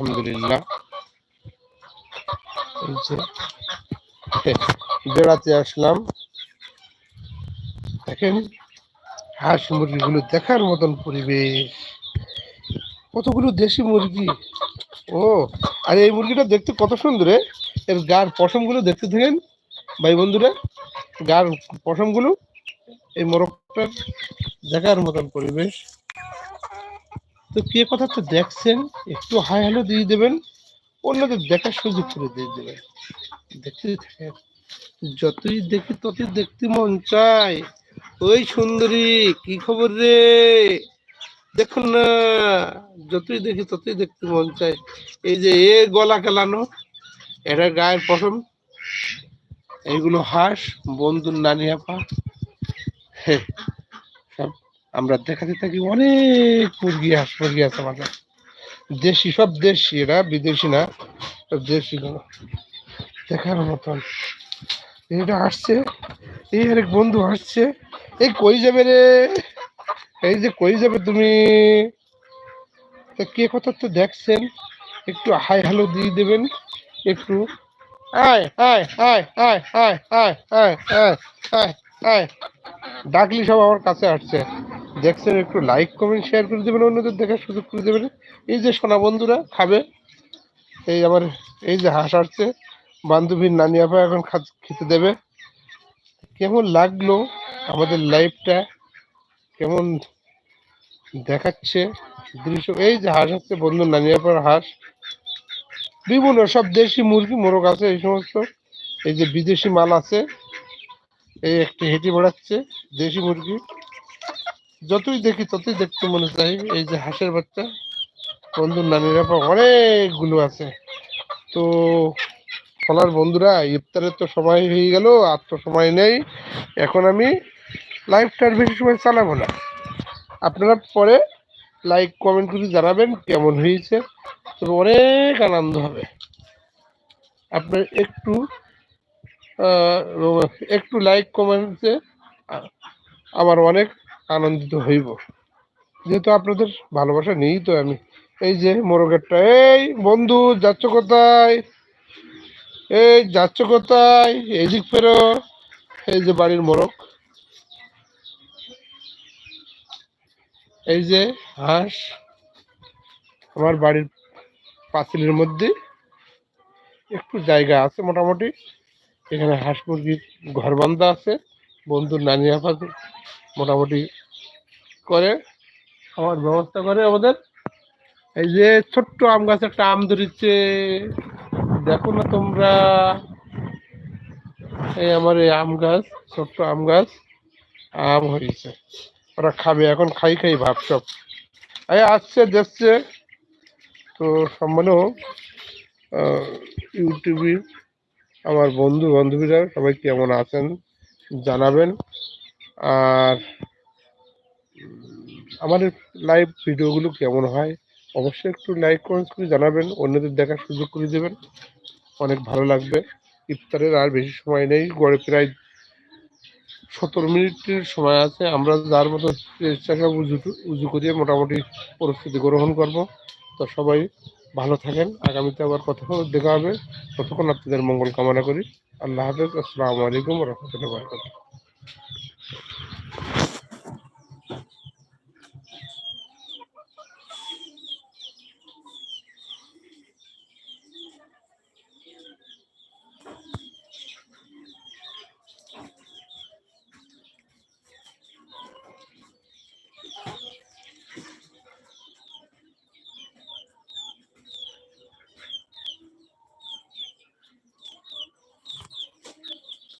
আলহামদুলিল্লাহ। বেড়াতে আসলাম। দেখেন, হাঁস মুরগিগুলো দেখার মতন পরিবেশ। কতগুলো দেশি মুরগি। ও, আর এই মুরগিটা দেখতে কত সুন্দর এর গার পশমগুলো দেখতে থাকেন, ভাই বন্ধুরা। গার পশমগুলো এই মোরগটার দেখার মতন পরিবেশ। তো কে কথা তো দেখছেন, একটু হাই হ্যালো দিয়ে দেবেন, অন্যদের দেখার সুযোগ করে দিয়ে দেবেন। দেখতে থাকেন, যতই দেখি ততই দেখতে মন চায়। ওই সুন্দরী, কি খবর রে? দেখুন না, যতই দেখি ততই দেখতে মন চায়। এই যে এ গলা কেলানো এটা গায়ের পশম এইগুলো হাঁস, বন্ধুর নানি আপা। আমরা দেখাতে থাকি অনেক মুরগি হাঁস মুরগি আছে আমাদের। দেশি, সব দেশি, এরা বিদেশি না, সব দেশি গুলো দেখার মতন। এটা আসছে, এই আরেক বন্ধু আসছে। এই কই যাবে রে? এই যে কই যাবে তুমি? কে কথা তো দেখছেন? একটু হাই হ্যালো দিয়ে দেবেন, একটু। আয় আয় আয় আয় আয় আয় আয় আয় আয় ডাকলি সব আমার কাছে আসছে। দেখছেন একটু লাইক কমেন্ট শেয়ার করে দেবেন, অন্যদের দেখার সুযোগ করে দেবেন। এই যে সোনা বন্ধুরা খাবে, এই আমার, এই যে হাঁস আসছে, বান্ধবীর নানি আপা এখন খেতে দেবে। কেমন লাগল আমাদের লাইফটা কেমন দেখাচ্ছে? দৃশ্য, এই যে হাঁস হচ্ছে বন্ধু আপার হাঁস। বিভিন্ন সব দেশি মুরগি, মোরগ আছে, এই সমস্ত। এই যে বিদেশি মাল আছে, এই একটা হেঁটে বেড়াচ্ছে দেশি মুরগি। যতই দেখি ততই দেখতে মনে চাই, এই যে হাঁসের বাচ্চা। বন্ধুর নানির অনেকগুলো আছে। তো ফলার বন্ধুরা, ইফতারের তো সময় হয়ে গেল, আর তো সময় নেই। এখন আমি লাইভটা আর বেশি সময় চালাবো না। আপনারা পরে লাইক, কমেন্ট করে জানাবেন কেমন হয়েছে। তবে অনেক আনন্দ হবে। আপনার একটু একটু লাইক, কমেন্টে আমার অনেক আনন্দিত হইব। যেহেতু আপনাদের ভালোবাসা নেই তো আমি। এই যে মোরগেরটা, এই বন্ধু, যাচ্ছ কোথায়? এই যাচ্ছ কোথায়? এদিক ফেরো। এই যে বাড়ির মোরগ। এই যে হাঁস। আমার বাড়ির পাঁচিলের মধ্যে একটু জায়গা আছে মোটামুটি। এখানে হাঁস মুরগির ঘর বান্ধা আছে। বন্ধুর নানি আপাত মোটামুটি করে আমার ব্যবস্থা করে আমাদের। এই যে ছোট্ট আম গাছে একটা আম ধরেছে। দেখো না তোমরা। এই আমার এই আম গাছ, ছোট্ট আম গাছ, আম হয়েছে। ওরা খাবে, এখন খাই খাই ভাব সব। এই আসছে, দেখছে। তো সম্মানও ইউটিউবে আমার বন্ধু বান্ধবীরা সবাই কেমন আছেন জানাবেন। আর আমাদের লাইভ ভিডিওগুলো কেমন হয়, অবশ্যই একটু লাইক কমেন্ট করে জানাবেন, অন্যদের দেখার সুযোগ করে দেবেন। অনেক ভালো লাগবে। ইফতারের আর বেশি সময় নেই, গড়ে প্রায় সতেরো মিনিটের সময় আছে। আমরা যার মতো চেষ্টা উজু উজু করিয়ে মোটামুটি পরিস্থিতি গ্রহণ করব। তো সবাই ভালো থাকেন। আগামীতে আবার কথা দেখা হবে। ততক্ষণ আপনাদের মঙ্গল কামনা করি। আল্লাহ হাফেজ। আসসালামু আলাইকুম রহমতুল্লাহ